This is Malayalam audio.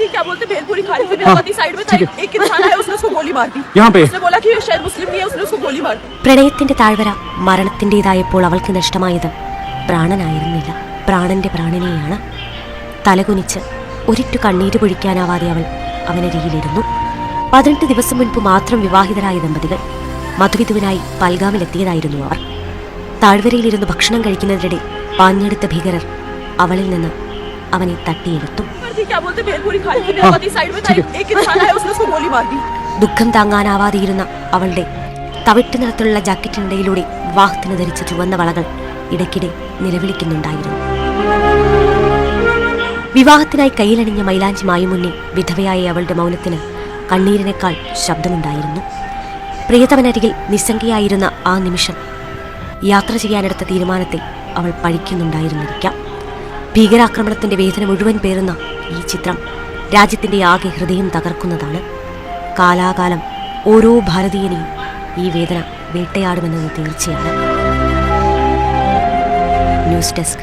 थी क्या बोलते भेलपुरी खा रही थी मेरा साइड में था एक एक इंसान है उसने उसको गोली मार दी यहाँ पे उसने बोला कि ये शायद मुस्लिम नहीं है उसने उसको गोली मार दी പ്രണയത്തിന്റെ താഴ്വര മരണത്തിൻ്റെതായപ്പോൾ അവൾക്ക് നഷ്ടമായത് പ്രാണനായിരുന്നില്ല പ്രാണന്റെ പ്രാണനെയാണ് തലകുനിച്ച് ഒരിറ്റു കണ്ണീര് പൊഴിക്കാനാവാതെ അവൾ അവനരികിലിരുന്നു പതിനെട്ട് ദിവസം മുൻപ് മാത്രം വിവാഹിതരായ ദമ്പതികൾ മധുവിധുവിനായി പൽഗാമിലെത്തിയതായിരുന്നു അവർ താഴ്വരയിലിരുന്ന് ഭക്ഷണം കഴിക്കുന്നതിനിടെ പാഞ്ഞെടുത്ത ഭീകരർ അവളിൽ നിന്ന് അവനെ തട്ടിയെടുത്തു पर थी क्या बोलते भेलपुरी खा रही थी मेरा साइड में था एक एक इंसान है उसने उसको गोली मार दी ദുഃഖം താങ്ങാനാവാതെയിരുന്ന അവളുടെ തവിട്ട് നിറത്തിലുള്ള ജാക്കറ്റിനിടയിലൂടെ വിവാഹത്തിന് ധരിച്ച ചുവന്ന വളകൾ ഇടയ്ക്കിടെ നിലവിളിക്കുന്നുണ്ടായിരുന്നു വിവാഹത്തിനായി കയ്യിലണിഞ്ഞ മൈലാഞ്ചി മായുമുന്നേ വിധവയായ അവളുടെ മൗനത്തിന് കണ്ണീരിനേക്കാൾ ശബ്ദമുണ്ടായിരുന്നു പ്രിയതമനരികിൽ നിസ്സംഗയായിരുന്ന ആ നിമിഷം യാത്ര ചെയ്യാനെടുത്ത തീരുമാനത്തെ അവൾ പഴിക്കുന്നുണ്ടായിരുന്നിരിക്കാം ഭീകരാക്രമണത്തിന്റെ വേദന മുഴുവൻ പേറുന്ന ഈ ചിത്രം രാജ്യത്തിന്റെ ആകെ ഹൃദയം തകർക്കുന്നതാണ്. കാലാകാലം ഓരോ ഭാരതീയനെയും ഈ വേദന വേട്ടയാടുമെന്നത് തീർച്ചയാണ്. News desk.